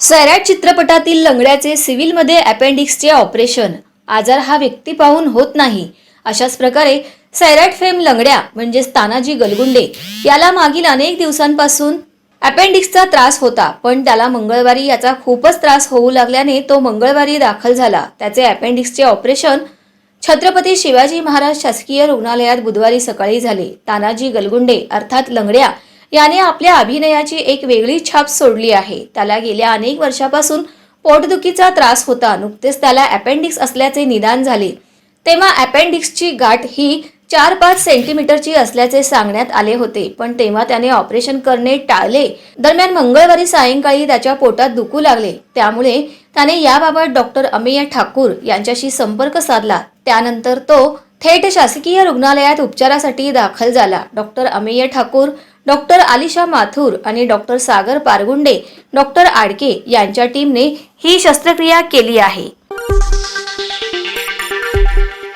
सैराट चित्रपटातील लंगड्याचे सिव्हिलमध्ये अपेंडिक्सचे ऑपरेशन आजार हा व्यक्ती पाहून होत नाही. अशाच प्रकारे सैराट फेम लंगड्या म्हणजेच तानाजी गलगुंडे याला मागील अनेक दिवसांपासून अपेंडिक्सचा त्रास होता. पण त्याला मंगळवारी याचा खूपच त्रास होऊ लागल्याने तो मंगळवारी दाखल झाला. त्याचे अपेंडिक्सचे ऑपरेशन छत्रपती शिवाजी महाराज शासकीय रुग्णालयात बुधवारी सकाळी झाले. तानाजी गलगुंडे अर्थात लंगड्या याने आपल्या अभिनयाची एक वेगळी छाप सोडली आहे. त्याला गेल्या अनेक वर्षापासून पोटदुखीचा त्रास होता. नुकतेच त्याला अपेंडिक्स असल्याचे निदान झाले. तेव्हा अपेंडिक्सची गाठ ही चार पाच सेंटीमीटरची असल्याचे सांगण्यात आले होते. पण तेव्हा त्याने ऑपरेशन करणे टाळले. दरम्यान मंगळवारी सायंकाळी त्याच्या पोटात दुखू लागले. त्यामुळे त्याने याबाबत डॉक्टर अमेय ठाकूर यांच्याशी संपर्क साधला. त्यानंतर तो थेट शासकीय रुग्णालयात उपचारासाठी दाखल झाला. डॉक्टर अमेय ठाकूर डॉक्टर आलिशा माथुर आणि डॉक्टर सागर पारगुंडे डॉक्टर आडके यांच्या टीमने ही शस्त्रक्रिया केली आहे.